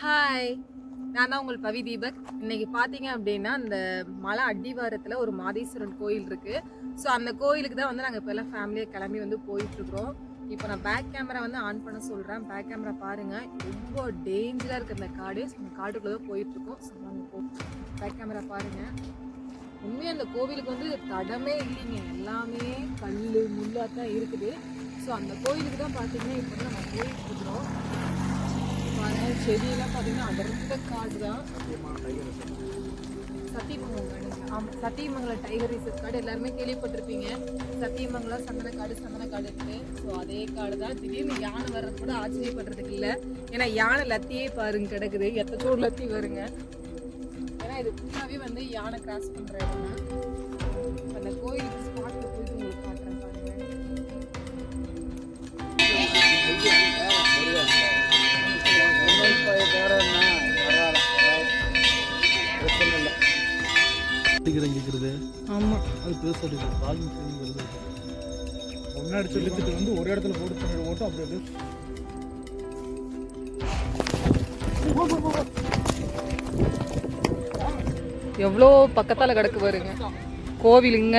Hi நான் தான் உங்கள் பவி தீபக். இன்னைக்கு பார்த்தீங்க அப்படின்னா அந்த மலை அடிவாரத்தில் ஒரு மாதேஸ்வரன் கோயில் இருக்குது ஸோ அந்த கோயிலுக்கு தான் வந்து நாங்கள் இப்போல்லாம் ஃபேமிலியை ஃபேமிலியாக கிளம்பி வந்து போயிட்டுருக்குறோம் இப்போ நான் பேக் கேமரா வந்து ஆன் பண்ண சொல்கிறேன் பேக் கேமரா பாருங்கள் ரொம்ப டேஞ்சராக இருக்குது அந்த காடு. அந்த காட்டுக்குள்ளே தான் போயிட்டு ஸோ நாங்கள் போ. பேக் கேமரா பாருங்கள் உண்மையாக அந்த கோவிலுக்கு வந்து தடமே இல்லைங்க. எல்லாமே கல் முள்ளாக தான் இருக்குது. ஸோ அந்த கோயிலுக்கு தான் பார்த்தீங்கன்னா இப்போ வந்து நம்ம போயிட்டுருக்குறோம் மரம் செடியெல்லாம் பார்த்தீங்கன்னா அடர்ந்த காடு தான். சத்தியமங்கலம். ஆமாம் சத்தியமங்கலம் டைகர் ரிசர்வ் காடு. எல்லாருமே கேள்விப்பட்டிருப்பீங்க. சத்தியமங்கலம் சந்தன காடு சந்தன காடு இருக்கு ஸோ அதே காடு தான். திடீர்னு யானை வர்றது கூட ஆச்சரியப்படுறதுக்கு இல்லை. ஏன்னா யானை லத்தியே பாருங்க கிடக்குது. எத்தத்தோடு லத்தி வருங்க. ஏன்னா இது ஃபுல்லாகவே வந்து யானை கிராஸ் பண்ணுற இடம் தான் அந்த கோயிலுக்கு ஸ்பாட்டில் போயிட்டு உங்களுக்கு காட்டுறேன் பாருங்கள் அடிக்கிறேன் கேட்குறது ஆமாம் அது பெருசாக இருக்குது வால்யூம் சரி வருது முன்னாடி சொல்லிட்டு வந்து ஒரு இடத்துல போட்டு பின்னாடி போட்டு அப்படி அப்படியே எவ்வளோ பக்கத்தால் கிடக்கு பாருங்க. கோவிலுங்க.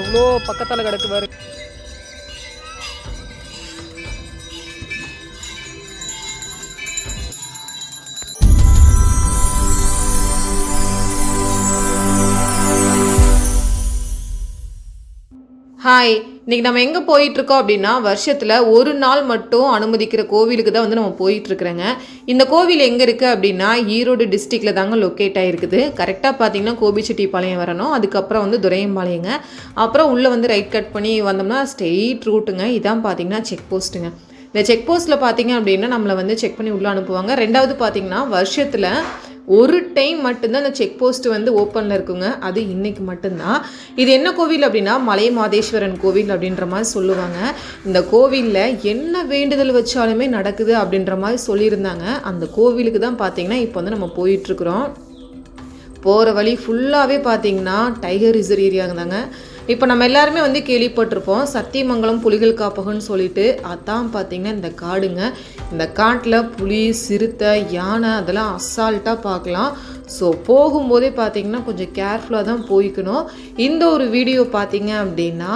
எவ்வளோ பக்கத்தால் கிடக்கு பாருங்க. ஹாய் இன்றைக்கி நம்ம எங்கே போயிட்டுருக்கோம் அப்படின்னா வருஷத்தில் ஒரு நாள் மட்டும் அனுமதிக்கிற கோவிலுக்கு தான் வந்து நம்ம போயிட்டுருக்குறேங்க. இந்த கோவில் எங்கே இருக்குது அப்படின்னா ஈரோடு டிஸ்ட்ரிக்டில் தாங்க லொக்கேட் ஆகிருக்குது கரெக்டாக பார்த்தீங்கன்னா கோபிச்செட்டிப்பாளையம் வரணும். அதுக்கப்புறம் வந்து துரையம்பாளையங்க. அப்புறம் உள்ளே வந்து ரைட் கட் பண்ணி வந்தோம்னா ஸ்ட்ரெயிட் ரூட்டுங்க இதான் பார்த்தீங்கன்னா செக் போஸ்ட்டுங்க இந்த செக் போஸ்ட்டில் பார்த்தீங்க அப்படின்னா நம்மளை வந்து செக் பண்ணி உள்ளே அனுப்புவாங்க. ரெண்டாவது பார்த்தீங்கன்னா வருஷத்தில் ஒரு டைம் மட்டும்தான் அந்த செக் போஸ்ட் வந்து ஓப்பனில் இருக்குங்க. அது இன்னைக்கு மட்டும்தான். இது என்ன கோவில் அப்படின்னா மலை மாதேஸ்வரன் கோவில் அப்படின்ற மாதிரி சொல்லுவாங்க. இந்த கோவிலில் என்ன வேண்டுதல் வச்சாலுமே நடக்குது அப்படின்ற மாதிரி சொல்லியிருந்தாங்க. அந்த கோவிலுக்கு தான் பார்த்தீங்கன்னா இப்போ வந்து நம்ம போயிட்டுருக்குறோம் போகிற வழி ஃபுல்லாகவே பார்த்தீங்கன்னா டைகர் ரிசர்வ் ஏரியாங்க தாங்க. இப்போ நம்ம எல்லாருமே வந்து கேள்விப்பட்டிருப்போம் சத்தியமங்கலம் புலிகள் காப்பகம்னு சொல்லிட்டு. அதான் பார்த்தீங்கன்னா இந்த காடுங்க. இந்த காட்டில் புலி சிறுத்தை யானை அதெல்லாம் அசால்ட்டாக பார்க்கலாம். ஸோ போகும்போதே பார்த்தீங்கன்னா கொஞ்சம் கேர்ஃபுல்லாக தான் போய்க்கணும். இந்த ஒரு வீடியோ பார்த்தீங்க அப்படின்னா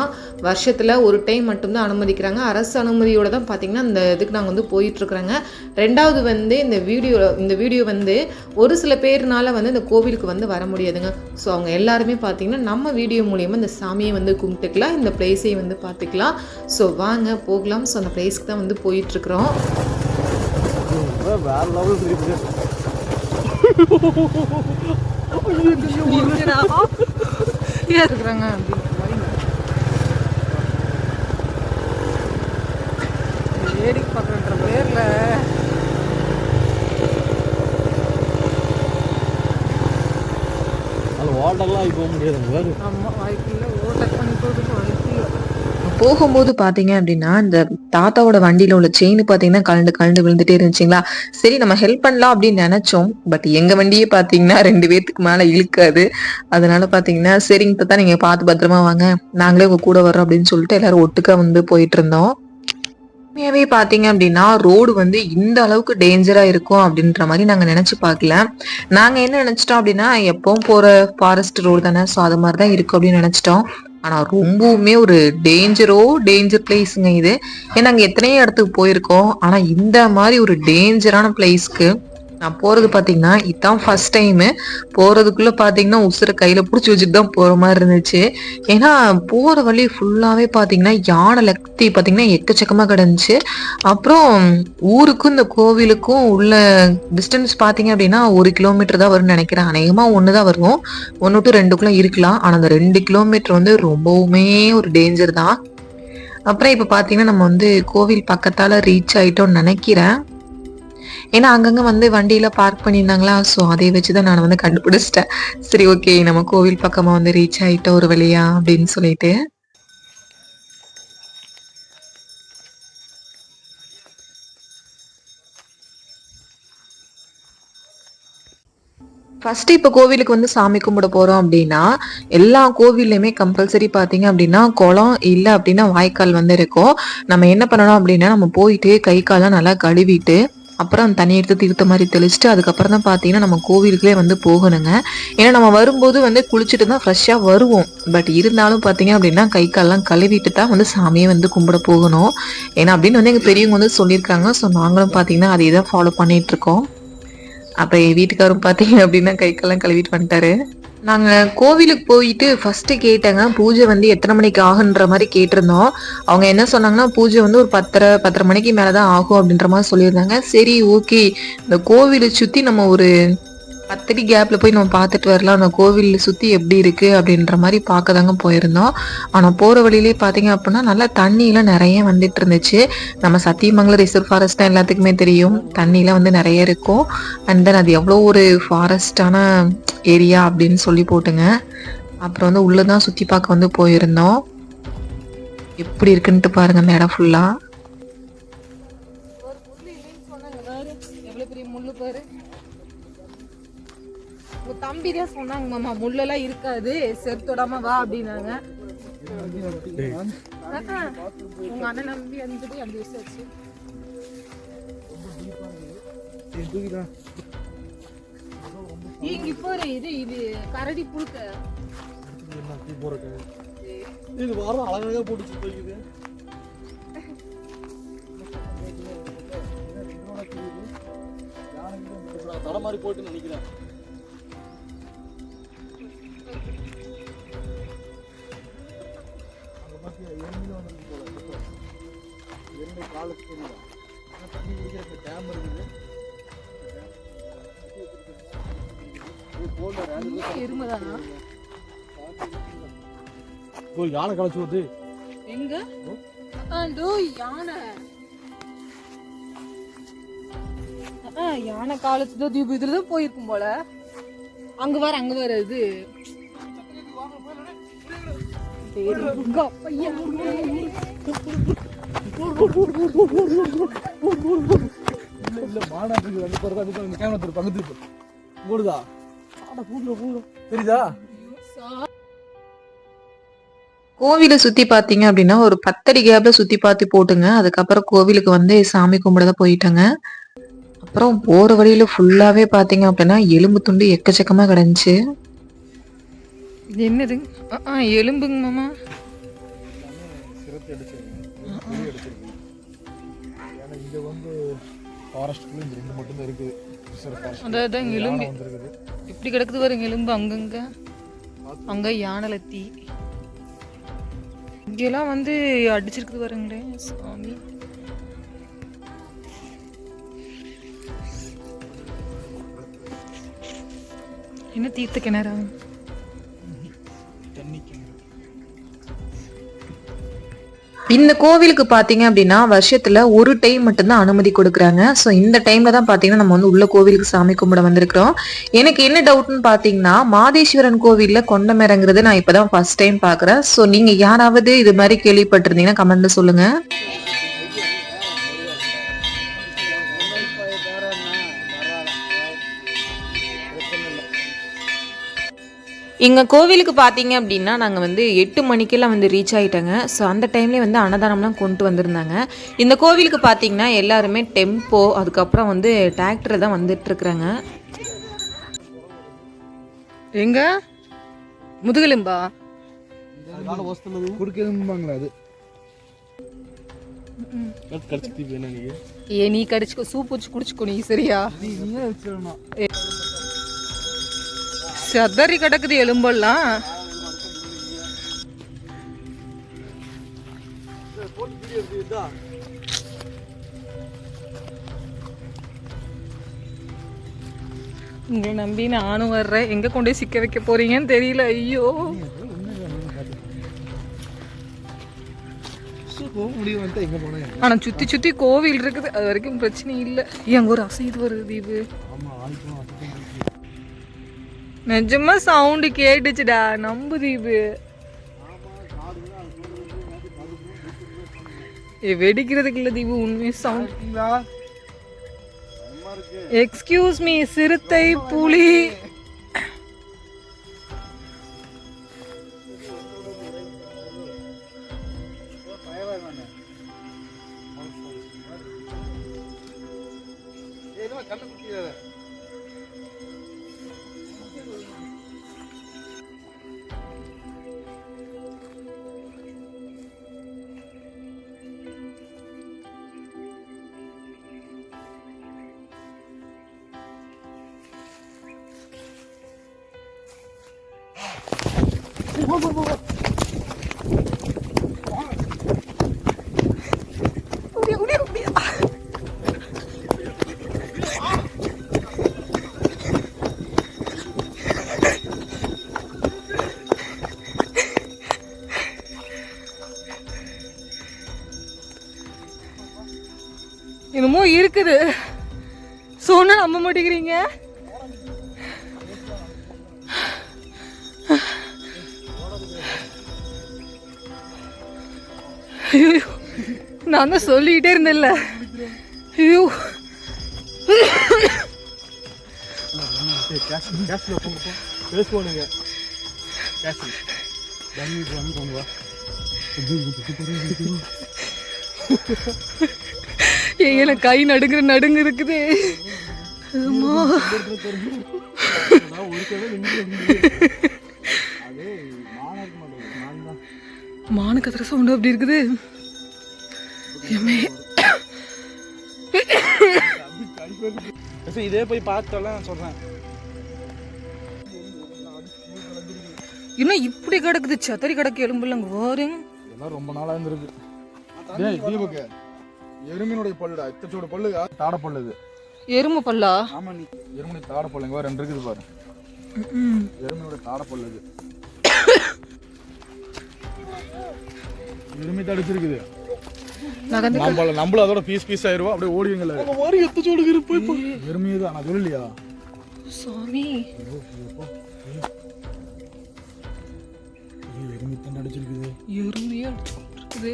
வருஷத்தில் ஒரு டைம் மட்டும்தான் அனுமதிக்கிறாங்க. அரசு அனுமதியோடு தான் பார்த்தீங்கன்னா இந்த இதுக்கு நாங்கள் வந்து போயிட்டுருக்குறாங்க. ரெண்டாவது வந்து இந்த வீடியோ இந்த வீடியோ வந்து ஒரு சில பேர்னால வந்து இந்த கோவிலுக்கு வந்து வர முடியாதுங்க. ஸோ அவங்க எல்லாருமே பார்த்தீங்கன்னா நம்ம வீடியோ மூலியமாக இந்த சாமியை வந்து கும்பிட்டுக்கலாம். இந்த பிளேஸையும் வந்து பார்த்துக்கலாம் ஸோ வாங்க போகலாம். ஸோ அந்த பிளேஸ்க்கு தான் வந்து போயிட்டுருக்குறோம். வேற லெவல் இருக்கிறாங்க. வேடிக்கை பார்க்குறன்ற பேரில். அது ஓட்டெல்லாம் போக முடியாது வேறு. நம்ம வாய்ப்பில்லை ஓட்டர் பண்ணி போகிறதுக்கு வாய்ப்பில்லை போகும்போது பார்த்தீங்க அப்படின்னா இந்த தாத்தாவோட வண்டியில் உள்ள செயின் பார்த்தீங்கன்னா கலண்டு கலண்டு விழுந்துட்டே இருந்துச்சுங்களா? சரி நம்ம ஹெல்ப் பண்ணலாம் அப்படின்னு நினச்சோம். பட் எங்கள் வண்டியே பார்த்தீங்கன்னா ரெண்டு பேர்த்துக்கு மேலே இழுக்காது. அதனால பார்த்தீங்கன்னா சரிங்க தான் நீங்கள் பார்த்து பத்திரமா வாங்க. நாங்களே உங்கள் கூட வரோம் அப்படின்னு சொல்லிட்டு எல்லாரும் ஒட்டுக்கா வந்து போயிட்டு இருந்தோம். உண்மையாகவே பார்த்தீங்க அப்படின்னா ரோடு வந்து இந்த அளவுக்கு டேஞ்சராக இருக்கும் அப்படின்ற மாதிரி நாங்கள் நினச்சி பார்க்கல. நாங்கள் என்ன நினச்சிட்டோம் அப்படின்னா எப்பவும் போகிற ஃபாரஸ்ட் ரோடு தானே ஸோ அது மாதிரி தான் இருக்கும் அப்படின்னு நினச்சிட்டோம். ஆனால் ரொம்பவுமே ஒரு டேஞ்சரோ டேஞ்சர் பிளேஸுங்க இது. ஏன்னா நாங்கள் எத்தனையோ இடத்துக்கு போயிருக்கோம். ஆனால் இந்த மாதிரி ஒரு டேஞ்சரான பிளேஸ்க்கு நான் போறது பாத்தீங்கன்னா இதான் ஃபர்ஸ்ட் டைமு போறதுக்குள்ள பாத்தீங்கன்னா உசுர கையில புடிச்சு வச்சுட்டு தான் போற மாதிரி இருந்துச்சு. ஏன்னா போற வழி ஃபுல்லாவே பாத்தீங்கன்னா யானை லக்தி பாத்தீங்கன்னா எக்கச்சக்கமா கிடந்துச்சு. அப்புறம் ஊருக்கும் இந்த கோவிலுக்கும் உள்ள டிஸ்டன்ஸ் பாத்தீங்க அப்படின்னா ஒரு கிலோமீட்டர் தான் வரும்னு நினைக்கிறேன். அநேகமா ஒன்று தான் வரும். ஒன்று டு ரெண்டுக்குள்ள இருக்கலாம். ஆனா அந்த ரெண்டு கிலோமீட்டர் வந்து ரொம்பவுமே ஒரு டேஞ்சர் தான். அப்புறம் இப்ப பாத்தீங்கன்னா நம்ம வந்து கோவில் பக்கத்தால ரீச் ஆயிட்டோம்னு நினைக்கிறேன். ஏன்னா அங்கங்கே வந்து வண்டியில் பார்க் பண்ணியிருந்தாங்களா? ஸோ அதை வச்சு தான் நான் வந்து கண்டுபிடிச்சிட்டேன். சரி ஓகே நம்ம கோவில் பக்கமாக வந்து ரீச் ஆகிட்டோம் ஒரு வழியா அப்படின்னு சொல்லிட்டு. ஃபஸ்ட்டு இப்போ கோவிலுக்கு வந்து சாமி கும்பிட போகிறோம் அப்படின்னா எல்லா கோவில்லையுமே கம்பல்சரி பார்த்தீங்க அப்படின்னா குளம் இல்லை அப்படின்னா வாய்க்கால் வந்து இருக்கும். நம்ம என்ன பண்ணணும் அப்படின்னா நம்ம போயிட்டு கை காலாம் நல்லா கழுவிட்டு அப்புறம் அந்த தண்ணி எடுத்து தீர்த்த மாதிரி தெளிச்சுட்டு அதுக்கப்புறம் தான் பார்த்தீங்கன்னா நம்ம கோவிலுக்குள்ளே வந்து போகணுங்க. ஏன்னா நம்ம வரும்போது வந்து குளிச்சுட்டு தான் ஃப்ரெஷ்ஷாக வருவோம். பட் இருந்தாலும் பார்த்தீங்க அப்படின்னா கை கால்லாம் கழுவிட்டு தான் வந்து சாமியை வந்து கும்பிட போகணும். ஏன்னா அப்படின்னு வந்து எங்கள் பெரியவங்க வந்து சொல்லியிருக்காங்க. ஸோ நாங்களும் பார்த்தீங்கன்னா அதை தான் ஃபாலோ பண்ணிகிட்ருக்கோம் அப்போ என் வீட்டுக்காரும் பார்த்தீங்க அப்படின்னா கை கால்லாம் கழுவிட்டு வந்துட்டாரு. நாங்கள் கோவிலுக்கு போயிட்டு ஃபஸ்ட்டு கேட்டேங்க பூஜை வந்து எத்தனை மணிக்கு ஆகுன்ற மாதிரி கேட்டிருந்தோம். அவங்க என்ன சொன்னாங்கன்னா பூஜை வந்து ஒரு பத்தரை பத்தரை மணிக்கு மேலே தான் ஆகும் அப்படின்ற மாதிரி சொல்லியிருந்தாங்க. சரி ஓகே இந்த கோவிலை சுற்றி நம்ம ஒரு பத்தடி கேப்பில் போய் நம்ம பார்த்துட்டு வரலாம். அந்த கோவில் சுற்றி எப்படி இருக்குது அப்படின்ற மாதிரி பார்க்க தாங்க போயிருந்தோம். ஆனால் போகிற வழியிலே பார்த்தீங்க அப்படின்னா நல்லா தண்ணியெலாம் நிறைய வந்துட்டு இருந்துச்சு. நம்ம சத்தியமங்கலம் ரிசர்வ் ஃபாரஸ்ட் எல்லாத்துக்குமே தெரியும். தண்ணியெலாம் வந்து நிறைய இருக்கும். அண்ட் தென் அது எவ்வளோ ஒரு ஃபாரஸ்டான ஏரியா அப்படின்னு சொல்லி போட்டுங்க. அப்புறம் வந்து உள்ளே தான் சுற்றி பார்க்க வந்து போயிருந்தோம். எப்படி இருக்குன்ட்டு பாருங்க அந்த இடம் ஃபுல்லாக ஒரு முள்ளு இல்லைன்னு சொன்னாங்க பாரு. பெரிய முள்ளு பாரு. தம்பி தான் சொன்னாங்க மாமா முள்ளெல்லாம் இருக்காது. செருத்தோடாம வா அப்படின்னாங்க. உங்க அண்ணன் நம்பி வந்துட்டு அஞ்சு வருஷம் ஆச்சு. சரி, தூக்கிடா. இங்க பாரு இது இது கரடி புழுக்க. இது வாரம் அழகாக போட்டு போய்க்குது. போட்டு நினைக்கிறேன். அங்க பாத்தியா, போல, எண்ணெய் காலுக்கு தெரியுதா? தண்ணி குடிக்கிற டேம் இருக்குது யானை களைச்சு வருது எங்க யானை யானை காலத்துல தீபு இதுலதான் போயிருக்கும் போல அங்க வர அங்க வர இது ஓடுதா தெரியுதா கோவிலை சுற்றி பார்த்தீங்க அப்படின்னா ஒரு பத்தடி கேப்பில் சுற்றி பார்த்து போட்டுங்க. அதுக்கப்புறம் கோவிலுக்கு வந்து சாமி கும்பிட தான் போயிட்டேங்க. அப்புறம் போகிற வழியில் ஃபுல்லாகவே பாத்தீங்க அப்படின்னா எலும்பு துண்டு எக்கச்சக்கமாக கிடந்துச்சு. இது என்னது? ஆ, எலும்புங்க மாமா. சிரத்தை ஏன்னா வந்து ஃபாரஸ்ட்டுக்குள்ள ரெண்டு இருக்குது அதான் எலும்பு. இப்படி கிடக்குது பாருங்க எலும்பு அங்கங்க. அங்க யானை லத்தி இங்கெல்லாம் வந்து அடிச்சிருக்குது பாருங்களேன் சாமி. என்ன தீர்த்த கிணறா? இந்த கோவிலுக்கு பார்த்தீங்க அப்படின்னா வருஷத்துல ஒரு டைம் மட்டும்தான் அனுமதி கொடுக்குறாங்க. ஸோ இந்த டைம்ல தான் பார்த்தீங்கன்னா நம்ம வந்து உள்ள கோவிலுக்கு சாமி கும்பிட வந்திருக்கிறோம். எனக்கு என்ன டவுட்னு பார்த்தீங்கன்னா மாதேஸ்வரன் கோவில்ல கொண்டம் இறங்குறது நான் இப்பதான் ஃபர்ஸ்ட் டைம் பார்க்குறேன் ஸோ நீங்க யாராவது இது மாதிரி கேள்விப்பட்டிருந்தீங்கன்னா கமெண்ட்ல சொல்லுங்க. இங்கே கோவிலுக்கு பார்த்தீங்க அப்படின்னா நாங்கள் வந்து எட்டு மணிக்கெல்லாம் வந்து ரீச் ஆகிட்டோங்க ஸோ அந்த டைம்லேயே வந்து அன்னதானம்லாம் கொண்டு வந்திருந்தாங்க. இந்த கோவிலுக்கு பார்த்தீங்கன்னா எல்லாருமே டெம்போ அதுக்கப்புறம் வந்து டிராக்டர் தான் வந்துட்டுருக்குறாங்க. எங்க? முதுகெலும்பா? அது. ஏ நீ கடிச்சுக்கோ சூப் வச்சு குடிச்சுக்கோ நீ சரியா? நீ நீயே வச்சிடணும் சதறி கிடக்குது எலும்பெல்லாம். உங்களை நம்பி நானும் வர்றேன். எங்க கொண்டு போய் சிக்க வைக்க போறீங்கன்னு தெரியல ஐயோ. ஆனால் சுற்றி சுற்றி ஆனா சுத்தி சுத்தி கோவில் இருக்குது. அது வரைக்கும் பிரச்சனை இல்லை. ஏன் ஒரு அசைது வருது தீபு. ஆமா நிஜமா சவுண்டு கேட்டுச்சுடா நம்பு தீபு. ஏ வெடிக்கிறதுக்கு இல்ல தீபு உண்மையை சவுண்ட் எக்ஸ்கியூஸ் மீ சிறுத்தை புலி. என்னமோ இருக்குது. சொன்ன நம்ப மாட்டேங்கிறீங்க. ஐயோ நான் தான் சொல்லிக்கிட்டே இருந்தேன்ல. ஐயோ. கேஷ் பேசுவானுங்க எனக்கு கை நடுங்குற நடுங்கு இருக்குது. அம்மா. மானு கத்துற சவுண்டு அப்படி இருக்குது. எம்மே. இதே போய் பார்த்தோம்ல நான் சொல்றேன். இன்னும் இப்படி கிடக்குது. சத்தரி கிடக்கு எலும்புல அங்க பாருங்க இதெல்லாம் ரொம்ப நாளா இருந்திருக்கு. டேய் தீபக்கு எருமினுடைய பல்லுடா இத்தச்சோட பல்லு தாட பல்லு இது. எருமை பல்லா? ஆமா நீ. எருமனி தாட பல்லு இங்க ரெண்டு இருக்குது பாரு. ம். எருமையோட தாட பல்லு இது. எருமி தடிச்சிருக்குது நம்மள நம்மள அதோட பீஸ் பீஸ் ஆயிருவா? அப்படியே ஓடிவீங்கள மாதிரி எத்தச்சோடு இருப்பு எருமி தான். நான் சொல்லலையா? சாமி. எருமி தான் அடிச்சிருக்குது. எருமையே இருக்குது.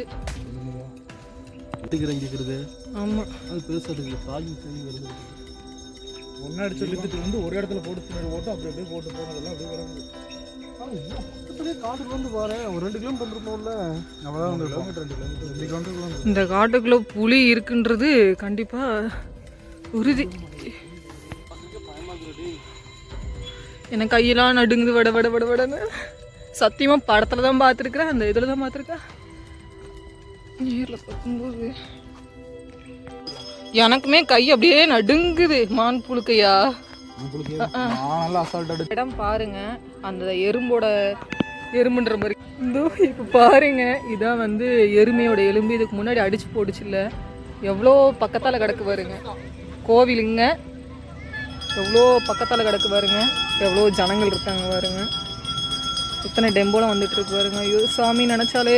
இறங்கிக்கிறது ஆமா. அது பெருசா இருக்குது சரி வருது. ஒன்னு அடிச்சு இழுத்துட்டு வந்து ஒரு இடத்துல போட்டு போட்டு அப்படி அப்படியே போட்டு போனதெல்லாம் அப்படியே கிடக்குது. பக்கத்துலேயே காட்டுக்கு வந்து பாரு ஒரு ரெண்டு கிலோமீட்டர் வந்துருப்போம்ல அவ்வளோதான் வந்து கிலோமீட்டர் ரெண்டு கிலோமீட்டர் ரெண்டு கிலோமீட்டர் வந்து இந்த காட்டுக்குள்ள புலி இருக்குன்றது கண்டிப்பா உறுதி. எனக்கு கையெல்லாம் நடுங்குது வட வட வட வடன்னு. சத்தியமா படத்துல தான் பார்த்துருக்குறேன் அந்த இதுல தான் பார்த்துருக்கேன் நேரில் பார்க்கும்போது எனக்குமே கை அப்படியே நடுங்குது மான் புழுக்கையா. உங்களுக்கு நான் நல்லா அசால்ட் அடி இடம் பாருங்க அந்த எறும்போட எறும்புன்ற மாதிரி. இதோ இப்போ பாருங்க. இதான் வந்து எருமையோட எலும்பு. இதுக்கு முன்னாடி அடிச்சு போடுச்சுல்ல எவ்வளோ பக்கத்தால் கிடக்கு பாருங்க. கோவிலுங்க. எவ்வளோ பக்கத்தால் கிடக்கு பாருங்க. எவ்வளோ ஜனங்கள் இருக்காங்க பாருங்க. இத்தனை டெம்போலாம் வந்துட்டு இருக்கு பாருங்க. ஐயோ சாமி நினைச்சாலே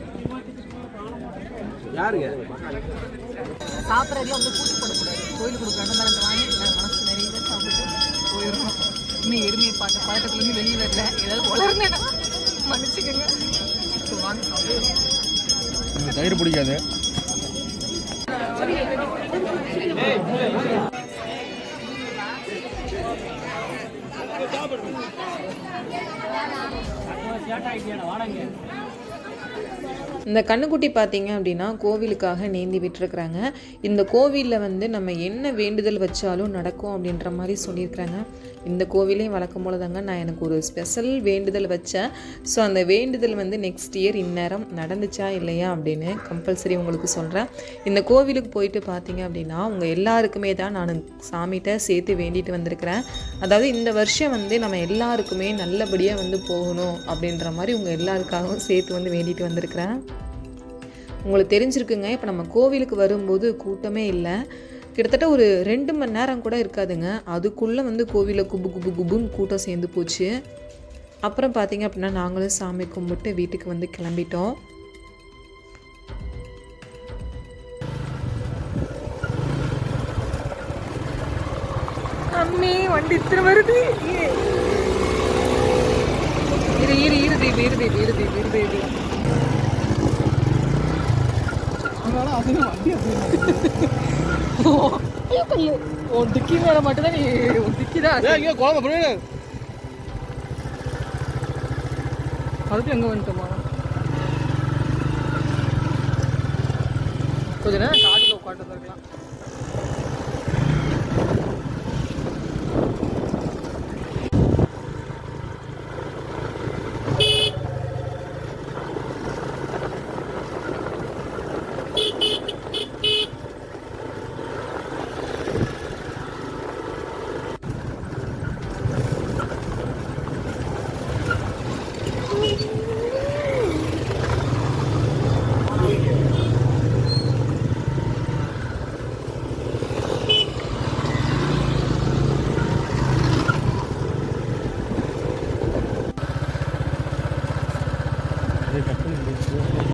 மாட்டியா சாப்பிட்றதே வந்து கூட்டு போடக்கூடாது கோயிலுக்கு கொடுக்குறாங்க மருந்து வாங்கி நான் மனசு நிறைய சாப்பிட்டு போயிடணும். இன்னும் எருமையை பார்த்த பழக்கத்துலேருந்து வெளியே வரல. ஏதாவது வளர்ந்தேன்னா மன்னிச்சுக்கோங்க. வாங்க சாப்பிடுவோம் தயிர் பிடிக்காது. இந்த கண்ணுக்குட்டி பார்த்தீங்க அப்படின்னா கோவிலுக்காக நேந்தி விட்டுருக்குறாங்க. இந்த கோவிலில் வந்து நம்ம என்ன வேண்டுதல் வச்சாலும் நடக்கும் அப்படின்ற மாதிரி சொல்லியிருக்கிறாங்க. இந்த கோவிலையும் வளர்க்கும் போல தாங்க நான் எனக்கு ஒரு ஸ்பெஷல் வேண்டுதல் வச்சேன். ஸோ அந்த வேண்டுதல் வந்து நெக்ஸ்ட் இயர் இந்நேரம் நடந்துச்சா இல்லையா அப்படின்னு கம்பல்சரி உங்களுக்கு சொல்கிறேன் இந்த கோவிலுக்கு போயிட்டு பார்த்தீங்க அப்படின்னா உங்கள் எல்லாருக்குமே தான் நான் சாமிகிட்ட சேர்த்து வேண்டிட்டு வந்திருக்கிறேன். அதாவது இந்த வருஷம் வந்து நம்ம எல்லாருக்குமே நல்லபடியாக வந்து போகணும் அப்படின்ற மாதிரி உங்கள் எல்லாருக்காகவும் சேர்த்து வந்து வேண்டிட்டு வந்திருக்கிறேன். உங்களுக்கு தெரிஞ்சிருக்குங்க இப்போ நம்ம கோவிலுக்கு வரும்போது கூட்டமே இல்லை. கிட்டத்தட்ட ஒரு ரெண்டு மணி நேரம் கூட இருக்காதுங்க. அதுக்குள்ளே வந்து கோவிலில் குபு குபு குபுன்னு கூட்டம் சேர்ந்து போச்சு. அப்புறம் பார்த்தீங்க அப்படின்னா நாங்களும் சாமி கும்பிட்டு வீட்டுக்கு வந்து கிளம்பிட்டோம். அம்மி வண்டி இத்தனை வருது? இரு இரு இரு தீபி இரு தீபி இரு தீபி இரு தீபி. அதனால வண்டி அப்படி ஐயோ கல்லு உன் டிக்கி மேல மட்டும்தான் நீ உன் டிக்கி தான் ஏய் குழந்தை பண்ணு அதுக்கு எங்க வந்துட்டோமா கொஞ்ச நேரம் காட்டுல உட்காந்துருக்கலாம்